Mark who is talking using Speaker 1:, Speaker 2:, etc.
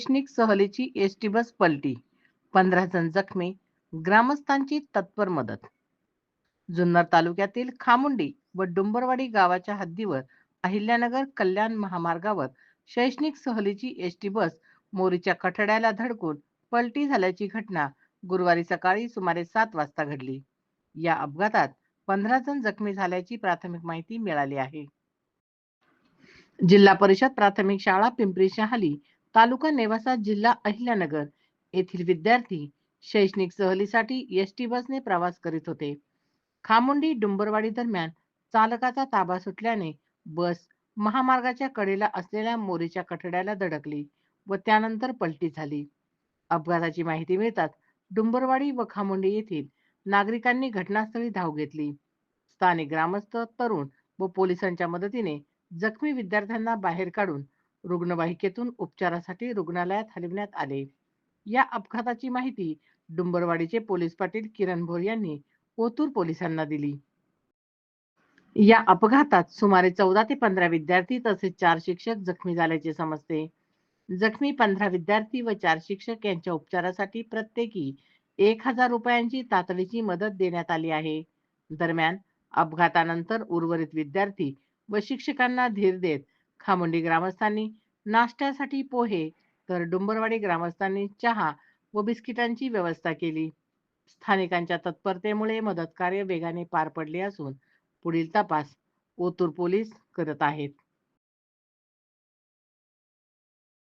Speaker 1: शैक्षणिक सहलीची S T bus पलटी. पंधरा जण जखमी ग्रामस्थांची तत्पर मदत. जुन्नर तालुक्यातील खामुंडी व डुंबरवाडी गावाच्या हद्दीवर अहिल्यानगर कल्याण महामार्गावर शैक्षणिक सहलीची एस टी बस मोरीच्या कठड्याला धडकून पलटी झाल्याची घटना गुरुवारी सकाळी सुमारे सात वाजता घडली. या अपघातात पंधरा जण जखमी झाल्याची प्राथमिक माहिती मिळाली आहे. जिल्हा परिषद प्राथमिक शाळा पिंपरी शहाली तालुका नेवासा जिल्हा अहिल्यानगर येथील विद्यार्थी शैक्षणिक सहलीसाठी एसटी बसने प्रवास करीत होते. खामुंडी डुंबरवाडी दरम्यान चालकाचा ताबा सुटल्याने बस महामार्गाच्या कडेला असलेल्या मोरीच्या कठड्याला धडकली व त्यानंतर पलटी झाली. अपघाताची माहिती मिळताच डुंबरवाडी व खामुंडी येथील नागरिकांनी घटनास्थळी धाव घेतली. स्थानिक ग्रामस्थ तरुण व पोलिसांच्या मदतीने जखमी विद्यार्थ्यांना बाहेर काढून रुग्णवाहिकेतून उपचारासाठी रुग्णालयात हलविण्यात आले. या अपघाताची माहिती डुंबरवाडीचे पोलीस पाटील किरण भोर यांनी ओतूर पोलिसांना दिली. या अपघातात सुमारे चौदा ते पंधरा विद्यार्थी तसेच चार शिक्षक जखमी झाल्याचे समजते. जखमी पंधरा विद्यार्थी व चार शिक्षक यांच्या उपचारासाठी प्रत्येकी एक हजार रुपयांची तातडीची मदत देण्यात आली आहे. दरम्यान अपघातानंतर उर्वरित विद्यार्थी व शिक्षकांना धीर देत खामुंडी ग्रामस्थांनी नाश्त्यासाठी पोहे तर डुंबरवाडी ग्रामस्थांनी चहा व बिस्किटांची व्यवस्था केली. स्थानिकांच्या तत्परतेमुळे मदत कार्य वेगाने पार पडले असून पुढील तपास ओतूर पोलीस करत आहेत.